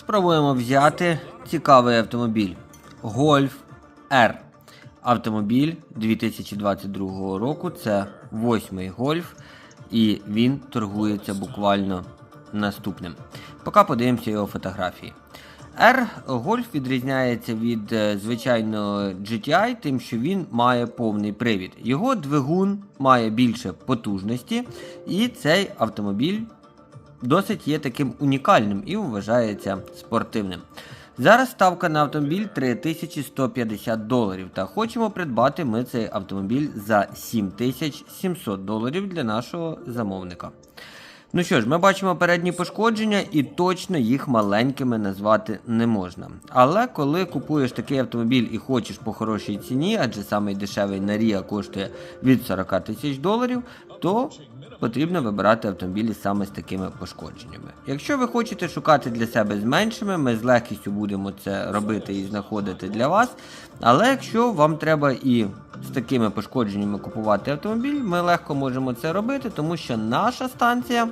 Спробуємо взяти цікавий автомобіль Golf R. Автомобіль 2022 року. Це восьмий гольф, і він торгується буквально наступним. Поки подивимося його фотографії. R Golf відрізняється від е, звичайного GTI, тим, що він має повний привід. Його двигун має більше потужності, і цей автомобіль досить є таким унікальним і вважається спортивним. Зараз ставка на автомобіль 3150 доларів. Та хочемо придбати ми цей автомобіль за 7700 доларів для нашого замовника. Ну що ж, ми бачимо передні пошкодження, і точно їх маленькими назвати не можна. Але коли купуєш такий автомобіль і хочеш по хорошій ціні, адже самий дешевий Нарія коштує від 40 тисяч доларів, то потрібно вибирати автомобілі саме з такими пошкодженнями. Якщо ви хочете шукати для себе з меншими, ми з легкістю будемо це робити і знаходити для вас. Але якщо вам треба і з такими пошкодженнями купувати автомобіль, ми легко можемо це робити, тому що наша станція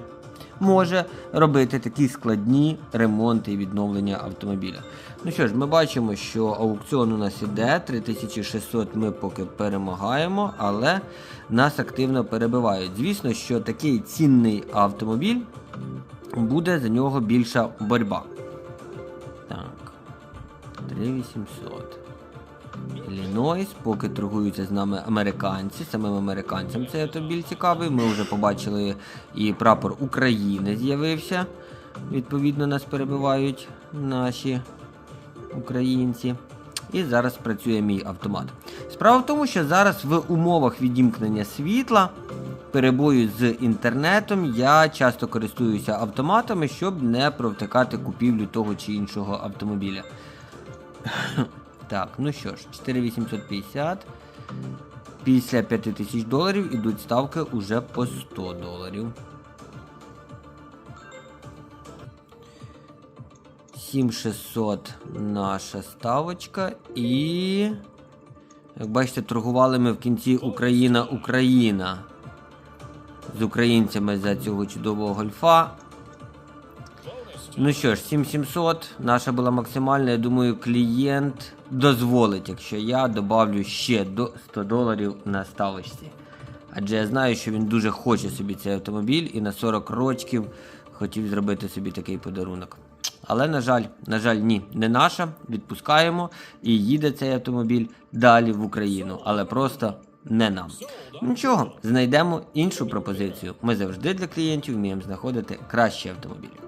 може робити такі складні ремонти і відновлення автомобіля. Ну що ж, ми бачимо, що аукціон у нас іде, 3600 ми поки перемагаємо, але нас активно перебивають. Звісно, що такий цінний автомобіль буде за нього більша боротьба. Так. 3800. Іллінойс, поки торгуються з нами американці, самим американцям цей автомобіль цікавий. Ми вже побачили і прапор України з'явився. Відповідно, нас перебивають наші українці. І зараз працює мій автомат. Справа в тому, що зараз в умовах відімкнення світла, перебою з інтернетом, я часто користуюся автоматами, щоб не провтикати купівлю того чи іншого автомобіля. Так, ну що ж, 4850. Після 5000 доларів ідуть ставки уже по 100 доларів. 7600 наша ставочка і. Як бачите, торгували ми в кінці Україна Україна з українцями за цього чудового гольфа. Ну що ж, 7700, наша була максимальна. Я думаю, клієнт дозволить, якщо я добавлю ще до 100 доларів на ставочці. Адже я знаю, що він дуже хоче собі цей автомобіль і на 40 рочків хотів зробити собі такий подарунок. Але, на жаль, на жаль, ні, не наша. Відпускаємо і їде цей автомобіль далі в Україну, але просто не нам. Нічого, знайдемо іншу пропозицію. Ми завжди для клієнтів вміємо знаходити кращі автомобілі.